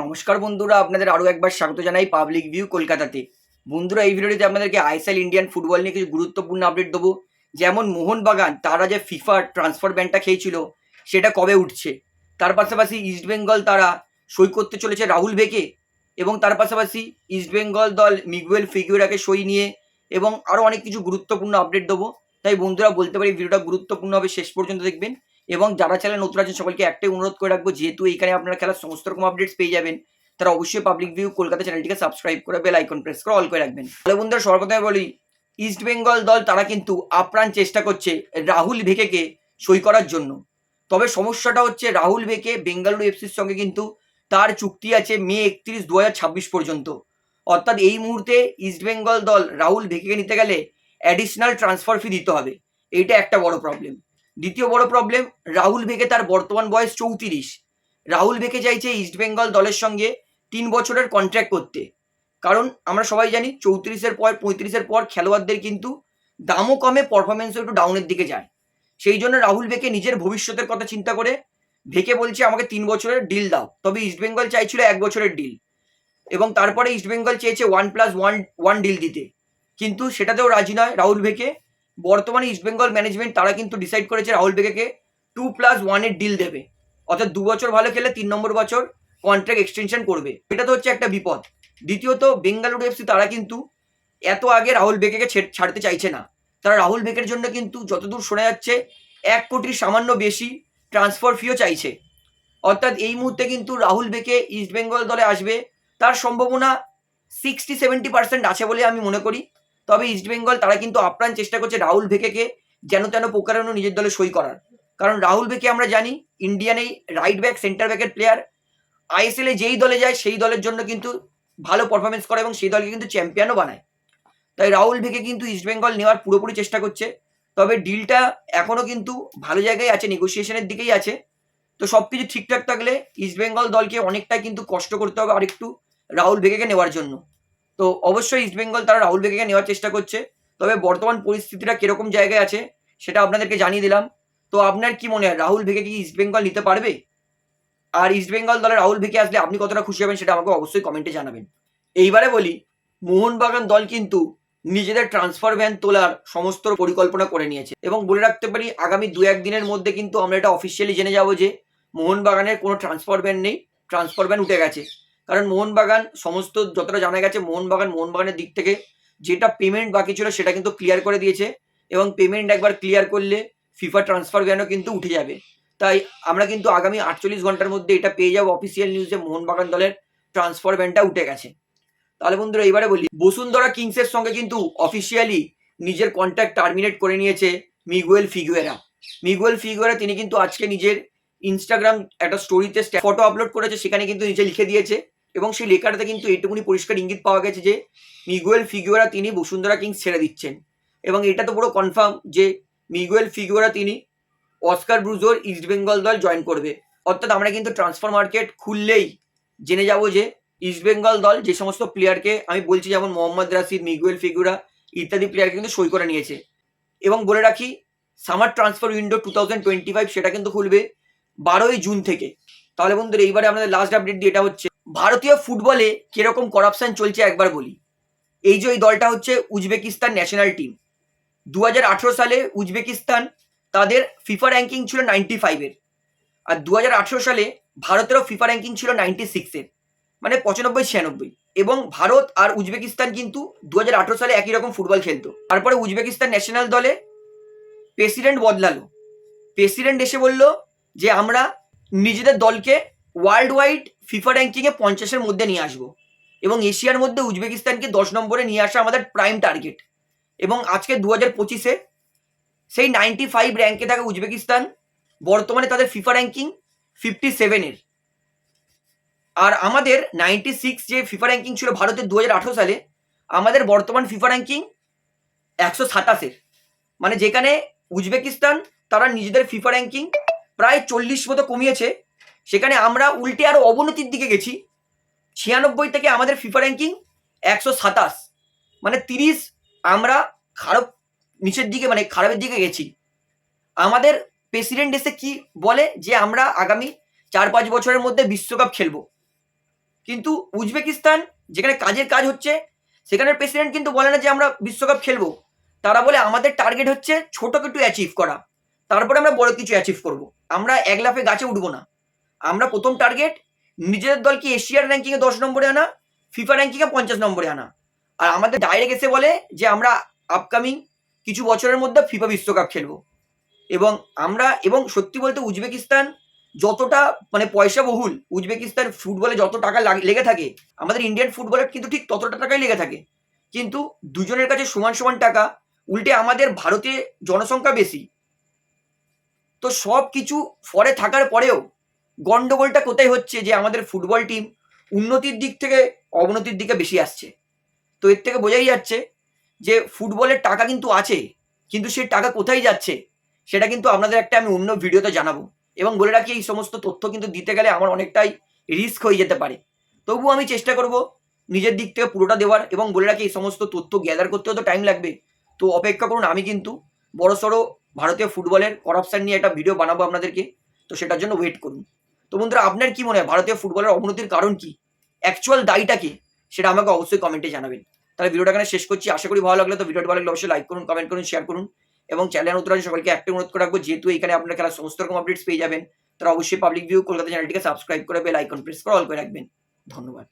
নমস্কার বন্ধুরা, আপনাদের আরও একবার স্বাগত জানাই পাবলিক ভিউ কলকাতাতে। বন্ধুরা, এই ভিডিওতে আপনাদেরকে আইএসএল ইন্ডিয়ান ফুটবল নিয়ে কিছু গুরুত্বপূর্ণ আপডেট দেবো। যেমন মোহনবাগান, তারা যে ফিফা ট্রান্সফার ব্যানটা খেয়েছিল, সেটা কবে উঠছে? তার পাশাপাশি ইস্টবেঙ্গল তারা সই করতে চলেছে রাহুল বেকে, এবং তার পাশাপাশি ইস্টবেঙ্গল দল মিগুয়েল ফিগুরাকে সই নিয়ে, এবং আরও অনেক কিছু গুরুত্বপূর্ণ আপডেট দেবো। তাই বন্ধুরা, বলতে পারি ভিডিওটা গুরুত্বপূর্ণ হবে, শেষ পর্যন্ত দেখবেন। এবং যারা চ্যানেল নতুন আছেন, সকলকে একটাই অনুরোধ করে রাখব, যেহেতু এইখানে আপনারা খেলার সমস্ত রকম আপডেটস পেয়ে যাবেন, তারা অবশ্যই পাবলিক ভিউ কলকাতা চ্যানেলটিকে সাবস্ক্রাইব করে বেল আইকন প্রেস করে অল করে রাখবেন। তাহলে বন্ধুরা সর্বপ্রথমে বলি ইস্ট বেঙ্গল দল, তারা কিন্তু আপ্রাণ চেষ্টা করছে রাহুল ভেকেকে সই করার জন্য। তবে সমস্যাটা হচ্ছে, রাহুল ভেকে বেঙ্গালুরু এফসির সঙ্গে কিন্তু তার চুক্তি আছে মে একত্রিশ দু পর্যন্ত। অর্থাৎ এই মুহূর্তে ইস্ট বেঙ্গল দল রাহুল ভেকেকে নিতে গেলে অ্যাডিশনাল ট্রান্সফার ফি দিতে হবে। এইটা একটা বড় প্রবলেম দ্বিতীয় বড় প্রবলেম রাহুল ভেকে তার বর্তমান বয়স চৌত্রিশ। রাহুল ভেকে চাইছে ইস্ট বেঙ্গল দলের সঙ্গে তিন বছরের কন্ট্রাক্ট করতে। কারণ আমরা সবাই জানি চৌত্রিশের পর, পঁয়ত্রিশের পর খেলোয়াড়দের কিন্তু দামও কমে পারফরমেন্সও একটু ডাউনের দিকে যায়। সেই জন্য রাহুল ভেকে নিজের ভবিষ্যতের কথা চিন্তা করে ভেকে বলছে, আমাকে তিন বছরের ডিল দাও। তবে ইস্ট বেঙ্গল চাইছিল এক বছরের ডিল এবং তারপরে ইস্ট বেঙ্গল চেয়েছে one plus one one deal দিতে। কিন্তু সেটাতেও রাজি নয় রাহুল ভেকে বর্তমানে ইস্টবেঙ্গল ম্যানেজমেন্ট তারা কিন্তু ডিসাইড করেছে রাহুল বেগেকে টু প্লাস ওয়ানের ডিল দেবে। অর্থাৎ দু বছর ভালো খেলে তিন নম্বর বছর কন্ট্রাক্ট এক্সটেনশন করবে। এটা তো হচ্ছে একটা বিপদ। দ্বিতীয়ত বেঙ্গালুরু এফসি তারা কিন্তু এত আগে রাহুল বেগেকে ছাড়তে চাইছে না। তারা রাহুল বেগের জন্য কিন্তু যতদূর শোনা যাচ্ছে, এক কোটির সামান্য বেশি ট্রান্সফার ফিও চাইছে। অর্থাৎ এই মুহূর্তে কিন্তু রাহুল বেকে ইস্টবেঙ্গল দলে আসবে। তার সম্ভাবনা সিক্সটি সেভেন্টি পার্সেন্ট আছে বলে আমি মনে করি। তবে ইস্টবেঙ্গল তারা কিন্তু আপ্রাণ চেষ্টা করছে রাহুল ভেকেকে যেন তেন প্রকারানো নিজের দলে সই করার। কারণ রাহুল ভেকে আমরা জানি ইন্ডিয়ান এই রাইট ব্যাক সেন্টার ব্যাকের প্লেয়ার আইএসএল এ যেই দলে যায়, সেই দলের জন্য কিন্তু ভালো পারফরমেন্স করে এবং সেই দলকে কিন্তু চ্যাম্পিয়নও বানায়। তাই রাহুল ভেকে কিন্তু ইস্টবেঙ্গল নেওয়ার পুরোপুরি চেষ্টা করছে। তবে ডিলটা এখনও কিন্তু ভালো জায়গায় আছে নেগোসিয়েশনের দিকেই আছে। তো সব কিছু ঠিকঠাক থাকলে ইস্টবেঙ্গল দলকে অনেকটা কিন্তু কষ্ট করতে হবে আরেকটু রাহুল ভেকেকে নেওয়ার জন্য। তো অবশ্যই ইস্টবেঙ্গল তারা রাহুল বেগেকে নেওয়ার চেষ্টা করছে। তবে বর্তমান পরিস্থিতিটা কীরকম জায়গায় আছে, সেটা আপনাদেরকে জানিয়ে দিলাম। তো আপনার কি মনে হয় রাহুল ভেকে কি ইস্টবেঙ্গল নিতে পারবে? আর ইস্টবেঙ্গল দলের রাহুল ভেকে আসলে আপনি কতটা খুশি হবেন, সেটা আমাকে অবশ্যই কমেন্টে জানাবেন। এইবারে বলি, মোহনবাগান দল কিন্তু নিজেদের ট্রান্সফার ভ্যান তোলার সমস্ত পরিকল্পনা করে নিয়েছে। এবং বলে রাখতে পারি, আগামী দু এক দিনের মধ্যে কিন্তু আমরা এটা অফিসিয়ালি জেনে যাব যে, মোহনবাগানের কোনো ট্রান্সফার ভ্যান নেই। ট্রান্সফার ভ্যান উঠে গেছে। কারণ মোহনবাগান, সমস্ত যতটা জানা গেছে, মোহনবাগান মোহনবাগানের দিক থেকে যেটা পেমেন্ট বাকি ছিল সেটা কিন্তু ক্লিয়ার করে দিয়েছে এবং পেমেন্ট একবার ক্লিয়ার করলে ফিফা ট্রান্সফার ভ্যানও কিন্তু উঠে যাবে। তাই আমরা কিন্তু আগামী আটচল্লিশ ঘণ্টার মধ্যে এটা পেয়ে যাব অফিসিয়াল নিউজে মোহনবাগান দলের ট্রান্সফার ভ্যানটা উঠে গেছে। তাহলে বন্ধুরা এবারে বলি, বসুন্ধরা কিংসের সঙ্গে কিন্তু অফিসিয়ালি নিজের কন্ট্যাক্ট টার্মিনেট করে নিয়েছে মিগুয়েল ফিগুয়েরা মিগুয়েল ফিগুয়েরা তিনি কিন্তু আজকে নিজের ইনস্টাগ্রাম একটা স্টোরিতে ফটো আপলোড করেছে, সেখানে কিন্তু নিচে লিখে দিয়েছে। এবং সেই লেখাটাতে কিন্তু এইটুকুনি পরিষ্কার ইঙ্গিত পাওয়া গেছে যে মিগুয়েল ফিগুয়েরা তিনি বসুন্ধরা কিংস ছেড়ে দিচ্ছেন। এবং এটা তো পুরো কনফার্ম যে মিগুয়েল ফিগুয়েরা তিনি অস্কার ব্রুজোর ইস্ট বেঙ্গল দল জয়েন করবে। অর্থাৎ আমরা কিন্তু ট্রান্সফার মার্কেট খুললেই জেনে যাব যে ইস্ট বেঙ্গল দল যে সমস্ত প্লেয়ারকে আমি বলছি যেমন মোহাম্মদ রাশিদ মিগুয়েল ফিগুরা ইত্যাদি প্লেয়ারকে কিন্তু সই করে নিয়েছে। এবং বলে রাখি summer transfer window two thousand twenty five সেটা কিন্তু খুলবে বারোই জুন থেকে। তাহলে বন্ধুরা এইবারে আমাদের লাস্ট আপডেট দিয়ে এটা হচ্ছে। ভারতীয় ফুটবলে কীরকম করাপশন চলছে একবার বলি। এই যে ওই দলটা হচ্ছে উজবেকিস্তান ন্যাশনাল টিম দু হাজার আঠেরো সালে উজবেকিস্তান তাদের ফিফা র্যাঙ্কিং ছিল নাইনটি ফাইভের আর দু হাজার আঠেরো সালে ভারতেরও ফিফা র্যাঙ্কিং ছিল নাইনটি সিক্সের মানে পঁচানব্বই, ছিয়ানব্বই। এবং ভারত আর উজবেকিস্তান কিন্তু দু হাজার আঠেরো সালে একই রকম ফুটবল খেলতো। তারপরে উজবেকিস্তান ন্যাশনাল দলে প্রেসিডেন্ট বদলালো। প্রেসিডেন্ট এসে বলল যে, আমরা নিজেদের দলকে ওয়ার্ল্ড ওয়াইড ফিফা র্যাঙ্কিংয়ে পঞ্চাশের মধ্যে নিয়ে আসব। এবং এশিয়ার মধ্যে উজবেকিস্তানকে দশ নম্বরে নিয়ে আসা আমাদের প্রাইম টার্গেট। এবং আজকে দু হাজার পঁচিশে সেই নাইনটি ফাইভ র্যাঙ্কে থাকা উজবেকিস্তান বর্তমানে তাদের ফিফা র্যাঙ্কিং ফিফটি সেভেনের। আর আমাদের নাইনটি সিক্স যে ফিফা র্যাঙ্কিং ছিল ভারতের দু হাজার আঠেরো সালে, আমাদের বর্তমান ফিফা র্যাঙ্কিং একশো সাতাশের। মানে যেখানে উজবেকিস্তান তারা নিজেদের ফিফা র্যাঙ্কিং প্রায় চল্লিশ মতো কমিয়েছে সেখানে আমরা উল্টে আরও অবনতির দিকে গেছি। ছিয়ানব্বই থেকে আমাদের ফিফা র্যাঙ্কিং একশো সাতাশ। মানে তিরিশ আমরা খারাপ নিচের দিকে মানে খারাপের দিকে গেছি। আমাদের প্রেসিডেন্ট এসে কি বলে যে আমরা আগামী চার পাঁচ বছরের মধ্যে বিশ্বকাপ খেলব। কিন্তু উজবেকিস্তান যেখানে কাজের কাজ হচ্ছে, সেখানের প্রেসিডেন্ট কিন্তু বলে না যে আমরা বিশ্বকাপ খেলব। তারা বলে আমাদের টার্গেট হচ্ছে ছোট কিছু অ্যাচিভ করা। তারপরে আমরা বড় কিছু অ্যাচিভ করব। আমরা এক লাফে গাছে উঠবো না। আমরা প্রথম টার্গেট নিজেদের দলকে এশিয়ার র্যাঙ্কিংয়ে দশ নম্বরে আনা ফিফা র্যাঙ্কিংয়ে পঞ্চাশ নম্বরে আনা। আর আমাদের ডাইরেক্ট এসে বলে যে আমরা আপকামিং কিছু বছরের মধ্যে ফিফা বিশ্বকাপ খেলব। এবং আমরা, এবং সত্যি বলতে উজবেকিস্তান যতটা মানে পয়সা বহুল, উজবেকিস্তান ফুটবলে যত টাকা লাগ- থাকে, আমাদের ইন্ডিয়ান ফুটবলের কিন্তু ঠিক ততটা টাকাই লেগে থাকে। কিন্তু দুজনের কাছে সমান সমান টাকা, উল্টে আমাদের ভারতে জনসংখ্যা বেশি। তো সব কিছু ফরে থাকার পরেও গন্ডগোলটা কোথায় হচ্ছে যে আমাদের ফুটবল টিম উন্নতির দিক থেকে অবনতির দিকে বেশি আসছে? তো এর থেকে বোঝাই যাচ্ছে যে ফুটবলের টাকা কিন্তু আছে, কিন্তু সেই টাকা কোথায় যাচ্ছে সেটা কিন্তু আপনাদের একটা আমি অন্য ভিডিওতে জানাব। এবং বলে রাখি, এই সমস্ত তথ্য কিন্তু দিতে গেলে আমার অনেকটাই রিস্ক হয়ে যেতে পারে। তবুও আমি চেষ্টা করব নিজের দিক থেকে পুরোটা দেওয়ার এবং বলে রাখি, এই সমস্ত তথ্য গ্যাদার করতেও তো টাইম লাগবে। তো অপেক্ষা করুন, আমি কিন্তু বড়সড় ভারতীয় ফুটবলের করাপশন নিয়ে একটা ভিডিও বানাবো আপনাদেরকে। তো সেটার জন্য ওয়েট করুন। তো বন্ধুরা, আপনার কি মনে হয়? ভারতীয় ফুটবলের অবনতির কারণ কি? অ্যাকচুয়াল দায়ীটা কি? সেটা আমাকে অবশ্যই কমেন্টে জানাবেন। তাহলে ভিডিওটা এখানে শেষ করছি। আশা করি ভালো লাগলে। তো ভিডিওটা ভালো লাগলে অবশ্যই লাইক করুন কমেন্ট করুন শেয়ার করুন। এবং চ্যানেল নতুন আছে সকলকে একটা অনুরোধ করে রাখব। যেহেতু এখানে আপনার খেলার সমস্ত রকম আপডেটস পেয়ে যাবেন তারা অবশ্যই পাবলিক ভিউ কলকাতা চ্যানেলটিকে সাবস্ক্রাইব করে বেল আইকন প্রেস করে অল করে রাখবেন। ধন্যবাদ।